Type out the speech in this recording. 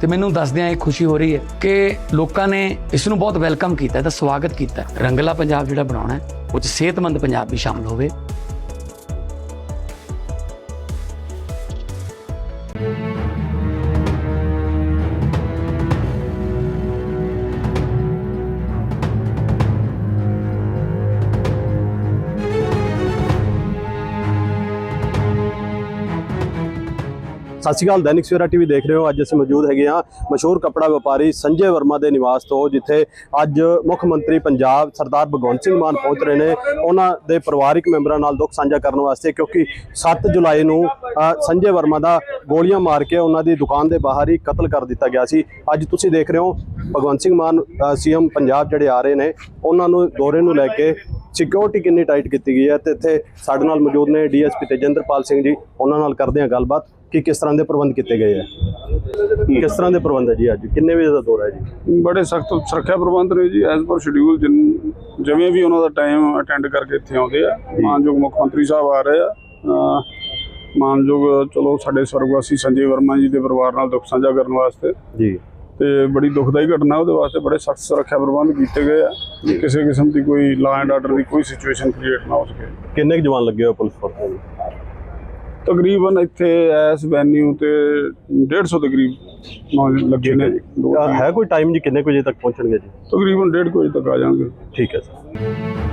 ਤੇ ਮੈਨੂੰ ਦੱਸਦਿਆਂ ਇਹ ਖੁਸ਼ੀ ਹੋ ਰਹੀ ਹੈ ਕਿ ਲੋਕਾਂ ਨੇ ਇਸ ਨੂੰ ਬਹੁਤ ਵੈਲਕਮ ਕੀਤਾ ਹੈ ਸਵਾਗਤ ਕੀਤਾ ਰੰਗਲਾ ਪੰਜਾਬ ਜਿਹੜਾ ਬਣਾਉਣਾ ਹੈ, ਉਹ 'ਚ ਸਿਹਤਮੰਦ ਪੰਜਾਬ ਵੀ ਸ਼ਾਮਲ ਹੋਵੇ। ਸਤਿ ਸ਼੍ਰੀ ਅਕਾਲ, ਦੈਨਿਕ ਸਵੇਰਾ ਟੀਵੀ ਦੇਖ ਰਹੇ ਹੋ। ਅੱਜ ਅਸੀਂ ਮੌਜੂਦ ਹੈਗੇ ਹਾਂ ਮਸ਼ਹੂਰ ਕੱਪੜਾ ਵਪਾਰੀ ਸੰਜੇ ਵਰਮਾ ਦੇ ਨਿਵਾਸ ਤੋਂ, ਜਿੱਥੇ ਅੱਜ ਮੁੱਖ ਮੰਤਰੀ ਪੰਜਾਬ ਸਰਦਾਰ ਭਗਵੰਤ ਸਿੰਘ ਮਾਨ ਪਹੁੰਚ ਰਹੇ ਨੇ। ਉਹਨਾਂ ਦੇ ਪਰਿਵਾਰਿਕ ਮੈਂਬਰਾਂ ਨਾਲ ਦੁੱਖ ਸਾਂਝਾ ਕਰਨ ਵਾਸਤੇ, ਕਿਉਂਕਿ 7 ਜੁਲਾਈ ਨੂੰ ਸੰਜੇ ਵਰਮਾ ਦਾ ਗੋਲੀਆਂ ਮਾਰ ਕੇ ਉਹਨਾਂ ਦੀ ਦੁਕਾਨ ਦੇ ਬਾਹਰ ਹੀ ਕਤਲ ਕਰ ਦਿੱਤਾ ਗਿਆ ਸੀ। ਅੱਜ ਤੁਸੀਂ ਦੇਖ ਰਹੇ ਹੋ ਭਗਵੰਤ ਸਿੰਘ ਮਾਨ ਸੀਐਮ ਪੰਜਾਬ ਜਿਹੜੇ ਆ ਰਹੇ ਨੇ, ਉਹਨਾਂ ਨੂੰ, ਦੌਰੇ ਨੂੰ ਲੈ ਕੇ ਸਿਕਿਉਰਿਟੀ ਕਿੰਨੀ ਟਾਈਟ ਕੀਤੀ ਗਈ ਹੈ ਤੇ ਇੱਥੇ ਸਾਡੇ ਨਾਲ ਮੌਜੂਦ ਨੇ ਡੀਐਸਪੀ ਤੇਜਿੰਦਰਪਾਲ ਸਿੰਘ ਜੀ ਉਹਨਾਂ ਨਾਲ ਕਰਦੇ ਹਾਂ ਗੱਲਬਾਤ ਕਿ ਕਿਸ ਤਰ੍ਹਾਂ ਦੇ ਪ੍ਰਬੰਧ ਕੀਤੇ ਗਏ ਆ ਕਿਸ ਤਰ੍ਹਾਂ ਦੇ ਪ੍ਰਬੰਧ ਹੈ ਜੀ ਅੱਜ? ਕਿੰਨੇ ਵਜੇ ਦਾ ਦੌਰਾ ਹੈ ਜੀ? ਬੜੇ ਸਖਤ ਸੁਰੱਖਿਆ ਪ੍ਰਬੰਧ ਨੇ ਜੀ ਐਜ਼ ਪਰ ਸ਼ਡਿਊਲ ਜਿਵੇਂ ਵੀ ਉਹਨਾਂ ਦਾ ਟਾਈਮ ਅਟੈਂਡ ਕਰਕੇ ਇੱਥੇ ਆਉਂਦੇ ਆ। ਮਾਨਯੋਗ ਮੁੱਖ ਮੰਤਰੀ ਸਾਹਿਬ ਆ ਰਹੇ ਆ। ਮਾਨਯੋਗ ਚਲੋ ਸਾਡੇ ਸਵਰਗਵਾਸੀ ਸੰਜੇ ਵਰਮਾ ਜੀ ਦੇ ਪਰਿਵਾਰ ਨਾਲ ਦੁੱਖ ਸਾਂਝਾ ਕਰਨ ਵਾਸਤੇ। ਜੀ। ਤੇ ਬੜੀ ਦੁਖਦਾਈ ਘਟਨਾ ਉਹਦੇ ਵਾਸਤੇ ਬੜੇ ਸਖਤ ਸੁਰੱਖਿਆ ਪ੍ਰਬੰਧ ਕੀਤੇ ਗਏ ਆ। ਕਿਸੇ ਕਿਸਮ ਦੀ ਕੋਈ ਲਾ ਐਂਡ ਆਰਡਰ ਦੀ ਕੋਈ ਸਿਚੁਏਸ਼ਨ ਕ੍ਰੀਏਟ ਨਾ ਹੋ ਸਕੇ। ਕਿੰਨੇ ਕੁ ਜਵਾਨ ਲੱਗੇ ਹੋਏ ਪੁਲਿਸ ਫੋਰਸ ਦੇ ਤਕਰੀਬਨ ਇੱਥੇ ਐਸ ਵੈਨਿਊ ਤੇ 150 ਦੇ ਕਰੀਬ ਲੱਗੇ ਨੇ। ਹੈ ਕੋਈ ਟਾਈਮ ਜੀ ਕਿੰਨੇ ਕੁ ਵਜੇ ਤੱਕ ਪਹੁੰਚਣਗੇ ਜੀ? ਤਕਰੀਬਨ 1:30 ਵਜੇ ਤੱਕ ਆ ਜਾਣਗੇ। ਠੀਕ ਹੈ ਸਰ।